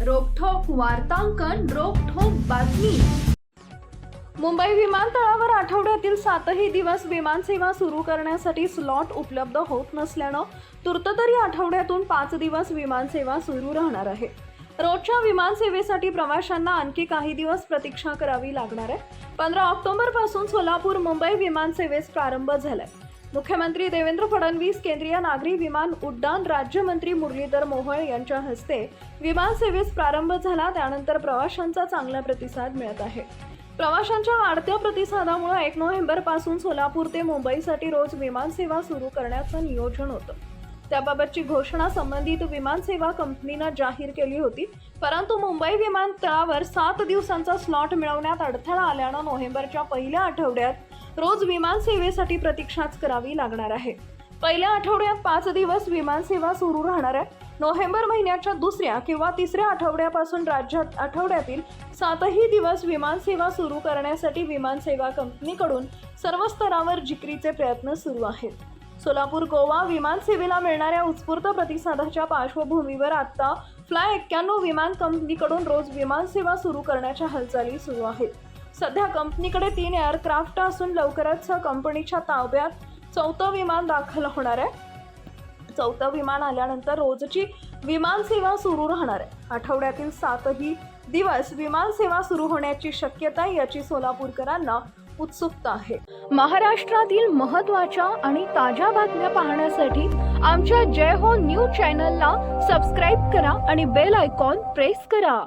वार्तांकन रोखोक बातमी. मुंबई विमानतळावर आठवड्यातील सातही दिवस विमानसेवा सुरू करण्यासाठी स्लॉट उपलब्ध होत नसल्यानं तूर्त तरी आठवड्यातून पाच दिवस विमानसेवा सुरू राहणार आहे. रोजच्या विमानसेवेसाठी प्रवाशांना आणखी काही दिवस प्रतीक्षा करावी लागणार आहे. पंधरा ऑक्टोबरपासून सोलापूर मुंबई विमानसेवेस प्रारंभ झालाय. मुख्यमंत्री देवेंद्र फडणवीस केंद्रीय नागरी विमान उड्डाण राज्यमंत्री मुरलीधर मोहोळ यांच्या हस्ते विमानसेवेस प्रारंभ झाला. त्यानंतर प्रवाशांचा चांगला प्रतिसाद मिळत आहे. प्रवाशांच्या वाढत्या प्रतिसादामुळे एक नोव्हेंबरपासून सोलापूर ते मुंबईसाठी रोज विमानसेवा सुरू करण्याचं नियोजन होतं. त्याबाबतची घोषणा संबंधित विमानसेवा कंपनीनं जाहीर केली होती. परंतु मुंबई विमानतळावर सात दिवसांचा स्लॉट मिळवण्यात अडथळा आल्यानं नोव्हेंबरच्या पहिल्या आठवड्यात रोज विमानसेवेसाठी प्रतीक्षाच करावी लागणार आहे. पहिल्या आठवड्यात पाच दिवस विमानसेवा सुरू राहणार आहे. नोव्हेंबर महिन्याच्या दुसऱ्या किंवा तिसऱ्या आठवड्यापासून राज्यात आठवड्यातील सातही दिवस विमानसेवा सुरू करण्यासाठी विमानसेवा कंपनीकडून सर्व स्तरावर जिकरीचे प्रयत्न सुरू आहेत. सोलापूर गोवा विमानसेवेला मिळणाऱ्या उत्स्फूर्त प्रतिसादाच्या पार्श्वभूमीवर आत्ता फ्लाय एक्क्याण्णव विमान कंपनीकडून रोज विमानसेवा सुरू करण्याच्या हालचाली सुरू आहेत. सध्या कंपनीकडे तीन एअरक्राफ्ट असून लवकरच कंपनीच्या ताब्यात चौथं विमान दाखल होणार आहे. चौथं विमान आल्यानंतर रोजची विमानसेवा सुरू राहणार आहे. आठवड्यातील सातही दिवस विमानसेवा सुरू होण्याची शक्यता याची सोलापूरकरांना उत्सुकता आहे. महाराष्ट्रातील महत्त्वाच्या आणि ताज्या बातम्या पाहण्यासाठी आमच्या जय हो न्यूज चॅनलला सबस्क्राईब करा आणि बेल आयकॉन प्रेस करा.